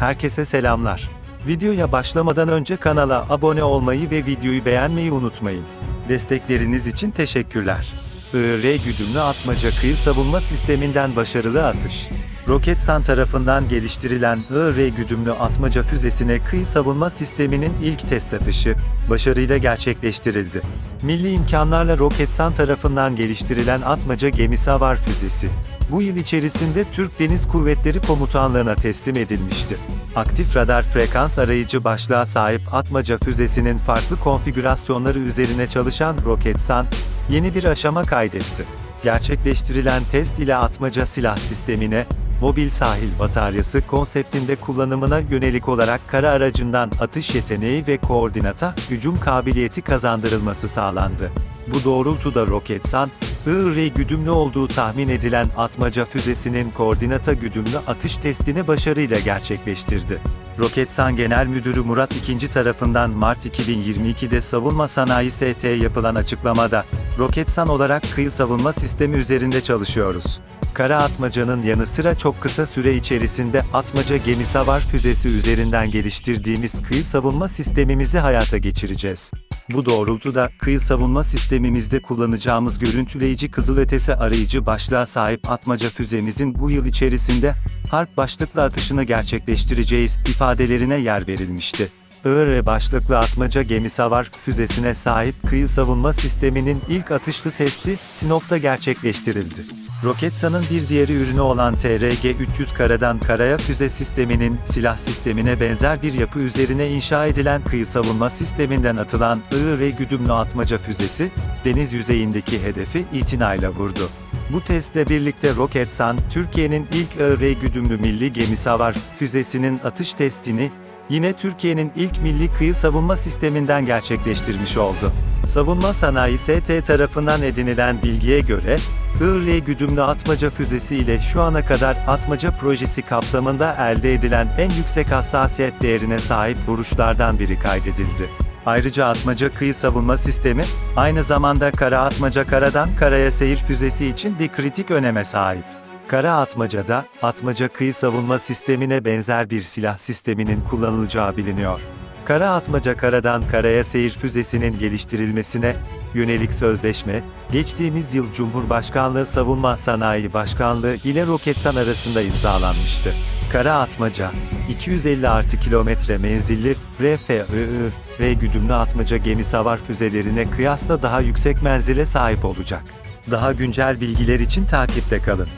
Herkese selamlar. Videoya başlamadan önce kanala abone olmayı ve videoyu beğenmeyi unutmayın. Destekleriniz için teşekkürler. IR güdümlü atmaca kıyı savunma sisteminden başarılı atış. Roketsan tarafından geliştirilen IR güdümlü atmaca füzesine kıyı savunma sisteminin ilk test atışı, başarıyla gerçekleştirildi. Milli imkanlarla Roketsan tarafından geliştirilen atmaca gemisi havar füzesi, bu yıl içerisinde Türk Deniz Kuvvetleri Komutanlığı'na teslim edilmişti. Aktif radar frekans arayıcı başlığa sahip Atmaca füzesinin farklı konfigürasyonları üzerine çalışan Roketsan, yeni bir aşama kaydetti. Gerçekleştirilen test ile Atmaca silah sistemine, mobil sahil bataryası konseptinde kullanımına yönelik olarak kara aracından atış yeteneği ve koordinata, hücum kabiliyeti kazandırılması sağlandı. Bu doğrultuda Roketsan, IR güdümlü olduğu tahmin edilen atmaca füzesinin koordinata güdümlü atış testini başarıyla gerçekleştirdi. Roketsan Genel Müdürü Murat II tarafından Mart 2022'de Savunma Sanayi ST yapılan açıklamada, Roketsan olarak kıyı savunma sistemi üzerinde çalışıyoruz. Kara atmacanın yanı sıra çok kısa süre içerisinde atmaca gemisi havar füzesi üzerinden geliştirdiğimiz kıyı savunma sistemimizi hayata geçireceğiz. Bu doğrultuda, kıyı savunma sistemimizde kullanacağımız görüntüleyici kızılötesi arayıcı başlığa sahip atmaca füzemizin bu yıl içerisinde, harp başlıklı atışını gerçekleştireceğiz ifadelerine yer verilmişti. IR başlıklı atmaca gemisi havar füzesine sahip kıyı savunma sisteminin ilk atışlı testi Sinop'ta gerçekleştirildi. Roketsan'ın bir diğeri ürünü olan TRG-300 karadan karaya füze sisteminin silah sistemine benzer bir yapı üzerine inşa edilen kıyı savunma sisteminden atılan IR güdümlü atmaca füzesi, deniz yüzeyindeki hedefi itinayla vurdu. Bu testle birlikte Roketsan, Türkiye'nin ilk IR güdümlü milli gemisi havar füzesinin atış testini, yine Türkiye'nin ilk milli kıyı savunma sisteminden gerçekleştirmiş oldu. Savunma Sanayi ST tarafından edinilen bilgiye göre, IR güdümlü atmaca füzesi ile şu ana kadar atmaca projesi kapsamında elde edilen en yüksek hassasiyet değerine sahip vuruşlardan biri kaydedildi. Ayrıca atmaca kıyı savunma sistemi, aynı zamanda kara atmaca karadan karaya seyir füzesi için bir kritik öneme sahip. Kara atmacada, atmaca kıyı savunma sistemine benzer bir silah sisteminin kullanılacağı biliniyor. Kara atmaca karadan karaya seyir füzesinin geliştirilmesine yönelik sözleşme, geçtiğimiz yıl Cumhurbaşkanlığı Savunma Sanayi Başkanlığı ile Roketsan arasında imzalanmıştı. Kara atmaca, 250 artı kilometre menzilli RFII ve güdümlü atmaca gemisi havar füzelerine kıyasla daha yüksek menzile sahip olacak. Daha güncel bilgiler için takipte kalın.